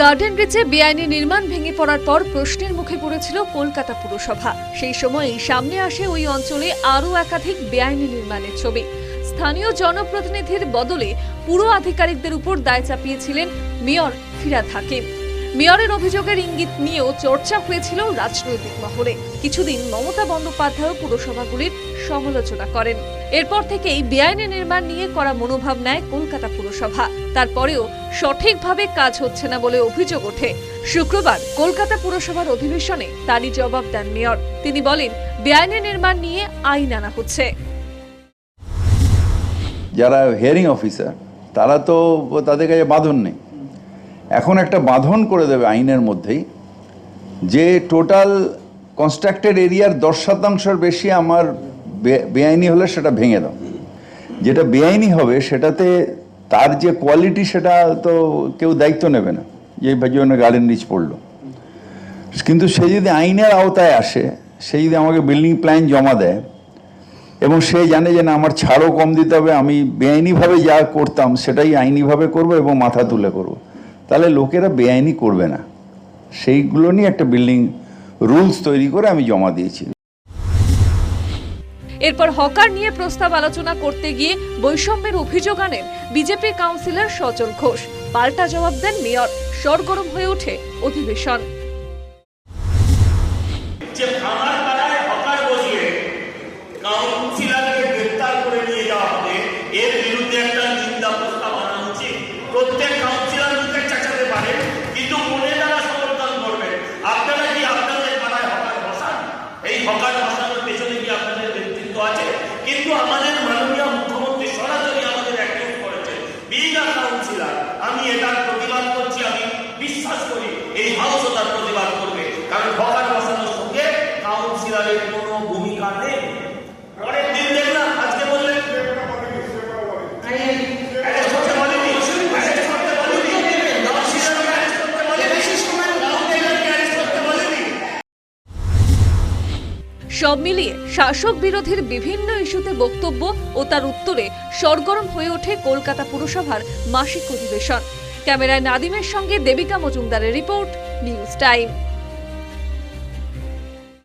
Garden ব্রিজে বেআইনি নির্মাণ ভেঙে পড়ার পর প্রশ্নের মুখে পড়েছিল কলকাতা পুরসভা। সেই সময়ই সামনে আসে ওই অঞ্চলে আরও একাধিক বেআইনি নির্মাণের ছবি। স্থানীয় জনপ্রতিনিধির বদলে পুরো আধিকারিকদের উপর দায় চাপিয়েছিলেন মেয়র ফিরাদ হাকিম। মেয়রের অভিযোগের ইঙ্গিত নিয়েও চর্চা হয়েছিল রাজনৈতিক মহলে। কিছুদিন মমতা বন্দ্যোপাধ্যায় পুরসভাগুলির সমালোচনা করেন। এরপর থেকেই বেআইনি নির্মাণ নিয়ে করা মনোভাব নেয় কলকাতা পুরসভা। তারপরেও সঠিকভাবে কাজ হচ্ছে না বলে অভিযোগ ওঠে। শুক্রবার কলকাতা পুরসভার অধিবেশনে তারই জবাব দেন মেয়র। তিনি বলেন, বেআইনি নির্মাণ নিয়ে আইন আনা হচ্ছে। যারা হিয়ারিং অফিসার তারা তো তাদের কাছে বাঁধন নেই। এখন একটা বাঁধন করে দেবে আইনের মধ্যেই, যে টোটাল কনস্ট্রাক্টেড এরিয়ার দশ শতাংশের বেশি আমার বেআইনি হলে সেটা ভেঙে দাও। যেটা বেআইনি হবে সেটাতে তার যে কোয়ালিটি সেটা তো কেউ দায়িত্ব নেবে না, যে জন্য গার্ডেন রিচ পড়ল। কিন্তু সে যদি আইনের আওতায় আসে, সে যদি আমাকে বিল্ডিং প্ল্যান জমা দেয়, এবং সে জানে যে না, আমার ছাড়ও কম দিতে হবে, আমি বেআইনিভাবে যা করতাম সেটাই আইনিভাবে করব এবং মাথা তুলে করব। তাহলে লোকেরা বেআইনি করবে না। সেইগুলো নিয়ে একটা বিল্ডিং রুলস তৈরি করে আমি জমা দিয়েছি। এরপর হকার নিয়ে প্রস্তাব আলোচনা করতে গিয়ে বৈষম্যের অভিযোগ আনেন বিজেপি কাউন্সিলর সচল ঘোষ। পাল্টা জবাব দেন মেয়র। সরগরম হয়ে ওঠে অধিবেশন। কিন্তু আমাদের মাননীয় মুখ্যমন্ত্রী সরাসরি আমাদের করেছে। কাউন্সিলর আমি এটার প্রতিবাদ করছি, আমি বিশ্বাস করি এই হাউসও তার প্রতিবাদ করবে। কারণ হকার বসানোর সঙ্গে কাউন্সিলারের কোনো ভূমিকা নেই। পরের দিন দেখলাম আজকে বললেন arrest করতে বলেনি, arrest করতে বলেনি, কাউন্সিলরকে arrest করতে বলেনি, কাউন্সিলরকে arrest করতে বলেনি। সব মিলিয়ে শাসক বিরোধীর বিভিন্ন ইস্যুতে বক্তব্য ও তার উত্তরে সরগরম হয়ে ওঠে কলকাতা পুরসভার মাসিক অধিবেশন। ক্যামেরায় নাদিমের সঙ্গে দেবিকা মজুমদারের রিপোর্ট, নিউজ টাইম।